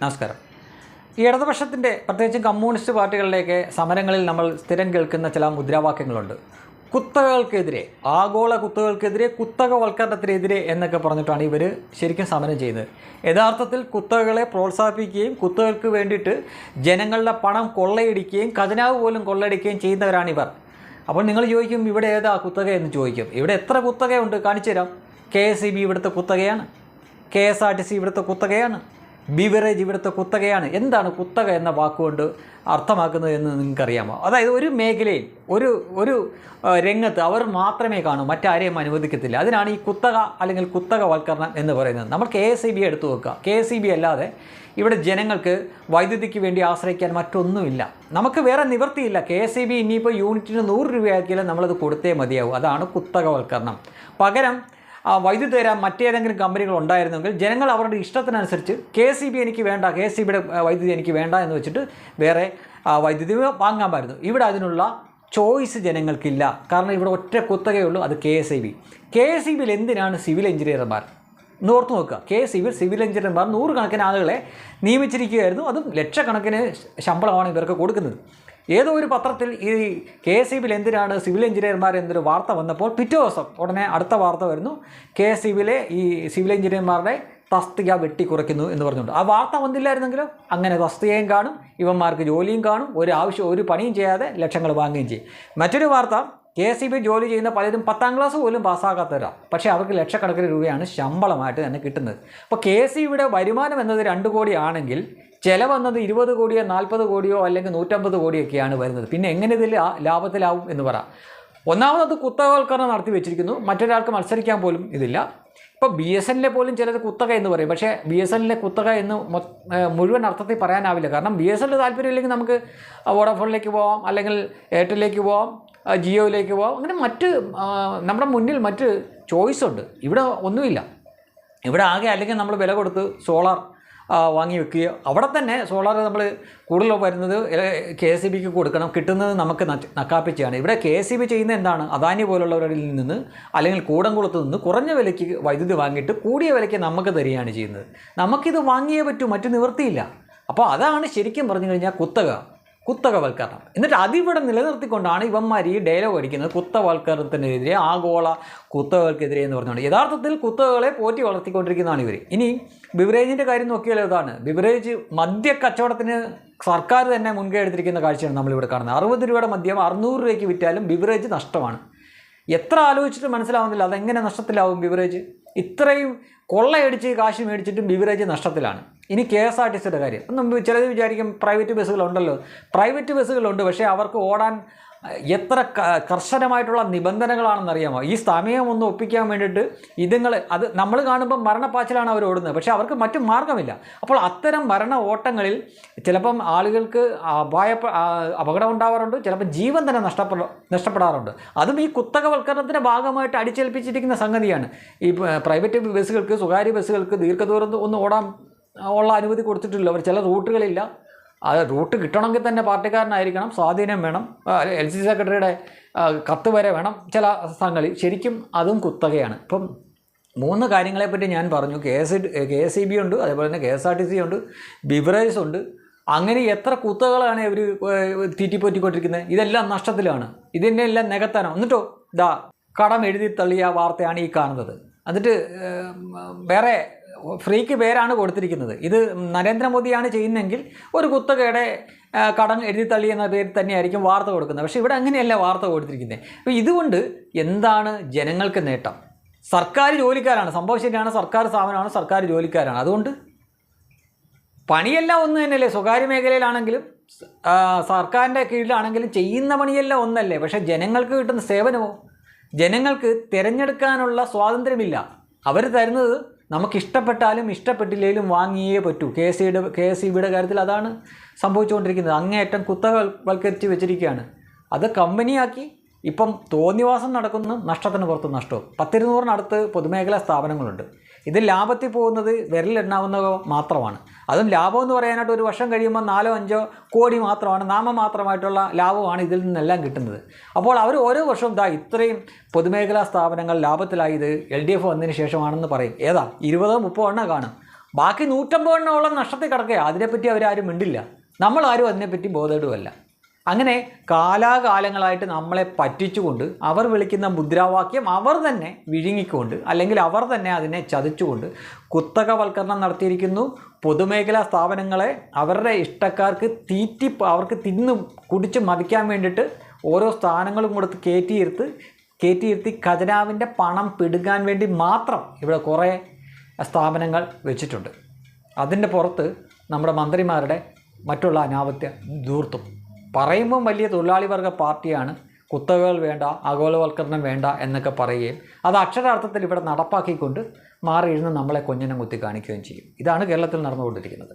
നമസ്കാരം. ഈ ഇടതുപക്ഷത്തിന്റെ പ്രത്യേകിച്ചും കമ്മ്യൂണിസ്റ്റ് പാർട്ടികളിലേക്ക് സമരങ്ങളിൽ നമ്മൾ സ്ഥിരം കേൾക്കുന്ന ചില മുദ്രാവാക്യങ്ങളുണ്ട്. കുത്തകൾക്കെതിരെ ആഗോള കുത്തകൾക്കെതിരെ കുത്തകവൽക്കരണത്തിനെതിരെ എന്നൊക്കെ പറഞ്ഞിട്ടാണ് ഇവർ ശരിക്കും സമരം ചെയ്യുന്നത്. യഥാർത്ഥത്തിൽ കുത്തകകളെ പ്രോത്സാഹിപ്പിക്കുകയും കുത്തകൾക്ക് വേണ്ടിയിട്ട് ജനങ്ങളുടെ പണം കൊള്ളയടിക്കുകയും ഖജനാവ് പോലും കൊള്ളയടിക്കുകയും ചെയ്യുന്നവരാണിവർ അപ്പോൾ നിങ്ങൾ ചോദിക്കും ഇവിടെ ഏതാ കുത്തക എന്ന് ചോദിക്കും. ഇവിടെ എത്ര കുത്തകയുണ്ട്? കാണിച്ചു തരാം കെ എസ് ഇ ബി ഇവിടുത്തെ കുത്തകയാണ്. K S R T C ഇവിടുത്തെ കുത്തകയാണ്. ബിവറേജ് ഇവിടുത്തെ കുത്തകയാണ്. എന്താണ് കുത്തക എന്ന വാക്കുകൊണ്ട് അർത്ഥമാക്കുന്നത് എന്ന് നിങ്ങൾക്കറിയാമോ? അതായത് ഒരു മേഖലയിൽ ഒരു ഒരു രംഗത്ത് അവർ മാത്രമേ കാണൂ മറ്റാരെയും അനുവദിക്കത്തില്ല. അതിനാണ് ഈ കുത്തക അല്ലെങ്കിൽ കുത്തകവൽക്കരണം എന്ന് പറയുന്നത്. നമ്മൾ കെ എസ് ഇ ബി എടുത്തു വെക്കുക. കെ എസ് ഇ ബി അല്ലാതെ ഇവിടെ ജനങ്ങൾക്ക് വൈദ്യുതിക്ക് വേണ്ടി ആശ്രയിക്കാൻ മറ്റൊന്നുമില്ല. നമുക്ക് വേറെ നിവൃത്തിയില്ല. കെ എസ് ഇ ബി ഇനിയിപ്പോൾ യൂണിറ്റിന് നൂറ് രൂപയാക്കിയാലും നമ്മളത് കൊടുത്തേ മതിയാവും. അതാണ് കുത്തകവൽക്കരണം. പകരം വൈദ്യുതി തരാൻ മറ്റേതെങ്കിലും കമ്പനികൾ ഉണ്ടായിരുന്നെങ്കിൽ ജനങ്ങൾ അവരുടെ ഇഷ്ടത്തിനനുസരിച്ച് കെ സി ബി എനിക്ക് വേണ്ട കെ സി ബിയുടെ വൈദ്യുതി എനിക്ക് വേണ്ട എന്ന് വെച്ചിട്ട് വേറെ വൈദ്യുതി വാങ്ങാമായിരുന്നു ഇവിടെ അതിനുള്ള ചോയ്സ് ജനങ്ങൾക്കില്ല. കാരണം ഇവിടെ ഒറ്റ കുത്തകയുള്ളൂ അത് K S I B. K S E ബിയിൽ എന്തിനാണ് സിവിൽ എഞ്ചിനീയർമാർ? ഓർത്ത് നോക്കുക. കെ സിവിൽ സിവിൽ എഞ്ചിനീയർമാർ നൂറുകണക്കിന് ആളുകളെ നിയമിച്ചിരിക്കുകയായിരുന്നു. അതും ലക്ഷക്കണക്കിന് ശമ്പളമാണ് ഇവർക്ക് കൊടുക്കുന്നത്. ഏതോ ഒരു പത്രത്തിൽ ഈ കെ എസ് ഇ എന്തിനാണ് സിവിൽ എഞ്ചിനീയർമാർ എന്നൊരു വാർത്ത വന്നപ്പോൾ പിറ്റേ ദിവസം ഉടനെ അടുത്ത വാർത്ത വരുന്നു. കെ എസ് ഇ ഈ സിവിൽ എഞ്ചിനീയർമാരുടെ തസ്തിക വെട്ടിക്കുറയ്ക്കുന്നു എന്ന് പറഞ്ഞുകൊണ്ട്. ആ വാർത്ത വന്നില്ലായിരുന്നെങ്കിലോ? അങ്ങനെ തസ്തികയും കാണും ഇവന്മാർക്ക് ജോലിയും കാണും ഒരു ആവശ്യം ഒരു പണിയും ചെയ്യാതെ ലക്ഷങ്ങൾ വാങ്ങുകയും ചെയ്യും. മറ്റൊരു വാർത്ത കെ ഇ ബി ജോലി ചെയ്യുന്ന പലരും പത്താം ക്ലാസ് പോലും പാസ്സാകാത്തവരാണ് പക്ഷേ അവർക്ക് ലക്ഷക്കണക്കിന് രൂപയാണ് ശമ്പളമായിട്ട് തന്നെ കിട്ടുന്നത്. അപ്പോൾ കെ എസ് ഇയുടെ വരുമാനം എന്നത് രണ്ട് കോടിയാണെങ്കിൽ ചിലവെന്നത് ഇരുപത് കോടിയോ നാൽപ്പത് കോടിയോ അല്ലെങ്കിൽ നൂറ്റമ്പത് കോടിയൊക്കെയാണ് വരുന്നത്. പിന്നെ എങ്ങനെ ഇതിൽ ലാഭത്തിലാവും എന്ന് പറ. ഒന്നാമത് കുത്തകവൽക്കരണം നടത്തി വെച്ചിരിക്കുന്നു. മറ്റൊരാൾക്ക് മത്സരിക്കാൻ പോലും ഇതില്ല. ഇപ്പോൾ ബി എസ് എന്നിലെ പോലും ചിലത് കുത്തക എന്ന് പറയും. പക്ഷേ ബി എസ് എന്നിലെ കുത്തക എന്ന് മുഴുവൻ അർത്ഥത്തിൽ പറയാനാവില്ല. കാരണം ബി എസ് എന്നിൽ താല്പര്യമില്ലെങ്കിൽ നമുക്ക് വോഡഫോണിലേക്ക് പോവാം അല്ലെങ്കിൽ എയർടെല്ലിലേക്ക് പോവാം. ജിയോയിലേക്ക് പോവാം. അങ്ങനെ മറ്റ് നമ്മുടെ മുന്നിൽ മറ്റ് ചോയ്സ് ഉണ്ട്. ഇവിടെ ഒന്നുമില്ല. ഇവിടെ ആകെ അല്ലെങ്കിൽ നമ്മൾ വില കൊടുത്ത് സോളാർ വാങ്ങി വെക്കുക അവിടെ തന്നെ സോളാർ നമ്മൾ കൂടുതൽ വരുന്നത് കെ എസ് സി ബിക്ക് കൊടുക്കണം. കിട്ടുന്നത് നമുക്ക് നക്കാപ്പിച്ചാണ് ഇവിടെ കെ എസ് സി ബി ചെയ്യുന്നത് എന്താണ്? അദാനി പോലുള്ളവരിൽ നിന്ന് അല്ലെങ്കിൽ കൂടംകുളത്ത് നിന്ന് കുറഞ്ഞ വിലയ്ക്ക് വൈദ്യുതി വാങ്ങിയിട്ട് കൂടിയ വിലയ്ക്ക് നമുക്ക് തരികയാണ് ചെയ്യുന്നത്. നമുക്കിത് വാങ്ങിയേ പറ്റൂ മറ്റു നിവൃത്തിയില്ല. അപ്പോൾ അതാണ് ശരിക്കും പറഞ്ഞു കഴിഞ്ഞാൽ കുത്തക. കുത്തകവൽക്കരണം. എന്നിട്ട് അതിവിടെ നിലനിർത്തിക്കൊണ്ടാണ് ഇവന്മാർ ഈ ഡയലോഗ് അടിക്കുന്നത്. കുത്തവൽക്കരണത്തിനെതിരെ ആഗോള കുത്തകൾക്കെതിരെ എന്ന് പറഞ്ഞുകൊണ്ട്. യഥാർത്ഥത്തിൽ കുത്തകകളെ പോറ്റി വളർത്തിക്കൊണ്ടിരിക്കുന്നതാണ് ഇവർ ഇനി ബിവറേജിന്റെ കാര്യം നോക്കിയാൽ ഇതാണ്. ബിവറേജ് മദ്യ കച്ചവടത്തിന് സർക്കാർ തന്നെ മുൻകൈ എടുത്തിരിക്കുന്ന കാഴ്ചയാണ് നമ്മളിവിടെ കാണുന്നത്. അറുപത് രൂപയുടെ മദ്യം അറുന്നൂറ് രൂപയ്ക്ക് വിറ്റാലും ബിവറേജ് നഷ്ടമാണ്. എത്ര ആലോചിച്ചിട്ട് മനസ്സിലാവുന്നില്ല. അതെങ്ങനെ നഷ്ടത്തിലാവും ബിവറേജ്? ഇത്രയും കൊള്ളയടിച്ച് കാശ് മേടിച്ചിട്ടും ബിവറേജ് നഷ്ടത്തിലാണ്. ഇനി കെ എസ് ആർ ടി സിയുടെ കാര്യം. നമ്മൾ ചിലത് വിചാരിക്കും പ്രൈവറ്റ് ബസ്സുകളുണ്ടല്ലോ. പ്രൈവറ്റ് ബസ്സുകളുണ്ട് പക്ഷേ അവർക്ക് ഓടാൻ എത്ര കർശനമായിട്ടുള്ള നിബന്ധനകളാണെന്നറിയാമോ? ഈ സമയം ഒന്ന് ഒപ്പിക്കാൻ വേണ്ടിയിട്ട് ഇതുങ്ങൾ അത് നമ്മൾ കാണുമ്പോൾ മരണപ്പാച്ചിലാണ് അവർ ഓടുന്നത്. പക്ഷേ അവർക്ക് മറ്റു മാർഗമില്ല. അപ്പോൾ അത്തരം മരണ ഓട്ടങ്ങളിൽ ചിലപ്പം ആളുകൾക്ക് അപായ അപകടം ഉണ്ടാവാറുണ്ട് ചിലപ്പോൾ ജീവൻ തന്നെ നഷ്ടപ്പെട നഷ്ടപ്പെടാറുണ്ട്. അതും ഈ കുത്തകവൽക്കരണത്തിന്റെ ഭാഗമായിട്ട് അടിച്ചേൽപ്പിച്ചിരിക്കുന്ന സംഗതിയാണ്. ഈ പ്രൈവറ്റ് ബസ്സുകൾക്ക് സ്വകാര്യ ബസ്സുകൾക്ക് ദീർഘദൂരം ഒന്ന് ഓടാൻ ഉള്ള അനുമതി കൊടുത്തിട്ടില്ല. അവർ ചില റൂട്ടുകളില്ല. അത് റൂട്ട് കിട്ടണമെങ്കിൽ തന്നെ പാർട്ടിക്കാരനായിരിക്കണം സ്വാധീനം വേണം എൽ സി സെക്രട്ടറിയുടെ കത്ത് വരെ വേണം ചില സ്ഥലങ്ങളിൽ ശരിക്കും അതും കുത്തകയാണ്. ഇപ്പം മൂന്ന് കാര്യങ്ങളെപ്പറ്റി ഞാൻ പറഞ്ഞു. K S K S E B ഉണ്ട് അതേപോലെ തന്നെ K S R T C ഉണ്ട് ബിവറേജസ് ഉണ്ട്. അങ്ങനെ എത്ര കുത്തകളാണ് ഇവർ തീറ്റിപ്പോറ്റിക്കൊണ്ടിരിക്കുന്നത്? ഇതെല്ലാം നഷ്ടത്തിലാണ്. ഇതിന്റെ എല്ലാം നികത്താനോ എന്നിട്ടോ ഇതാ കടം എഴുതി തള്ളിയ വാർത്തയാണ് ഈ കാണുന്നത്. എന്നിട്ട് വേറെ ഫ്രീക്ക് പേരാണ് കൊടുത്തിരിക്കുന്നത്. ഇത് നരേന്ദ്രമോദിയാണ് ചെയ്യുന്നതെങ്കിൽ ഒരു കുത്തകയുടെ കടൻ കടം എഴുതി തള്ളി എന്ന പേരിൽ തന്നെയായിരിക്കും വാർത്ത കൊടുക്കുന്നത്. പക്ഷേ ഇവിടെ അങ്ങനെയല്ല വാർത്ത കൊടുത്തിരിക്കുന്നത്. അപ്പോൾ ഇതുകൊണ്ട് എന്താണ് ജനങ്ങൾക്ക് നേട്ടം? സർക്കാർ ജോലിക്കാരാണ്. സംഭവം ശരിയാണ് സർക്കാർ സ്ഥാപനമാണ് സർക്കാർ ജോലിക്കാരാണ്. അതുകൊണ്ട് പണിയെല്ലാം ഒന്ന് തന്നെയല്ലേ? സ്വകാര്യ മേഖലയിലാണെങ്കിലും സർക്കാരിന്റെ കീഴിലാണെങ്കിലും ചെയ്യുന്ന പണിയെല്ലാം ഒന്നല്ലേ? പക്ഷേ ജനങ്ങൾക്ക് കിട്ടുന്ന സേവനമോ? ജനങ്ങൾക്ക് തിരഞ്ഞെടുക്കാനുള്ള സ്വാതന്ത്ര്യമില്ല. അവർ തരുന്നത് നമുക്ക് ഇഷ്ടപ്പെട്ടാലും ഇഷ്ടപ്പെട്ടില്ലെങ്കിലും വാങ്ങിയേ പറ്റൂ. കെ എസ് സിയുടെ കെ എസ് സി ബിയുടെ കാര്യത്തിൽ അതാണ് സംഭവിച്ചുകൊണ്ടിരിക്കുന്നത്. അങ്ങേയറ്റം കുത്തവൽക്കരിച്ച് വെച്ചിരിക്കുകയാണ്. അത് കമ്പനിയാക്കി ഇപ്പം തോന്നിവാസം നടക്കുന്ന നഷ്ടത്തിന് പുറത്ത് നഷ്ടവും. പത്തിരുന്നൂറിനടുത്ത് പൊതുമേഖലാ സ്ഥാപനങ്ങളുണ്ട്. ഇത് ലാഭത്തിൽ പോകുന്നത് വിരലെണ്ണാവുന്ന മാത്രമാണ്. അതും ലാഭം എന്ന് പറയാനായിട്ട് ഒരു വർഷം കഴിയുമ്പോൾ നാലോ അഞ്ചോ കോടി മാത്രമാണ് നാമമാത്രമായിട്ടുള്ള ലാഭമാണ് ഇതിൽ നിന്നെല്ലാം കിട്ടുന്നത്. അപ്പോൾ അവർ ഓരോ വർഷവും ഇതാ ഇത്രയും പൊതുമേഖലാ സ്ഥാപനങ്ങൾ ലാഭത്തിലായത് എൽ ഡി എഫ് വന്നതിന് ശേഷമാണെന്ന് പറയും. ഏതാ? ഇരുപതോ മുപ്പതോ എണ്ണം കാണും. ബാക്കി നൂറ്റമ്പത് എണ്ണോളം നഷ്ടത്തിൽ കിടക്കുക അതിനെപ്പറ്റി അവരാരും മിണ്ടില്ല. നമ്മളാരും അതിനെപ്പറ്റി ബോധേടുമല്ല അങ്ങനെ കാലാകാലങ്ങളായിട്ട് നമ്മളെ പറ്റിച്ചുകൊണ്ട് അവർ വിളിക്കുന്ന മുദ്രാവാക്യം അവർ തന്നെ വിഴുങ്ങിക്കൊണ്ട് അല്ലെങ്കിൽ അവർ തന്നെ അതിനെ ചതിച്ചുകൊണ്ട് കുത്തകവൽക്കരണം നടത്തിയിരിക്കുന്നു. പൊതുമേഖലാ സ്ഥാപനങ്ങളെ അവരുടെ ഇഷ്ടക്കാർക്ക് തീറ്റി അവർക്ക് തിന്ന് കുടിച്ച് മതിക്കാൻ വേണ്ടിയിട്ട് ഓരോ സ്ഥാനങ്ങളും കൊടുത്ത് കയറ്റിയിരുത്ത് കയറ്റിയിരുത്തി ഖജനാവിന്റെ പണം പിടുങ്ങാൻ വേണ്ടി മാത്രം ഇവിടെ കുറേ സ്ഥാപനങ്ങൾ വെച്ചിട്ടുണ്ട്. അതിന്റെ പുറത്ത് നമ്മുടെ മന്ത്രിമാരുടെ മറ്റുള്ള അനാവത്യ ധൂർത്തും. പറയുമ്പം വലിയ തൊഴിലാളി വർഗ പാർട്ടിയാണ് കുത്തകകൾ വേണ്ട ആഗോളവൽക്കരണം വേണ്ട എന്നൊക്കെ പറയുകയും അത് അക്ഷരാർത്ഥത്തിൽ ഇവിടെ നടപ്പാക്കിക്കൊണ്ട് മാറിയിരുന്ന് നമ്മളെ കൊഞ്ഞനം കുത്തി കാണിക്കുകയും ചെയ്യും. ഇതാണ് കേരളത്തിൽ നടന്നുകൊണ്ടിരിക്കുന്നത്.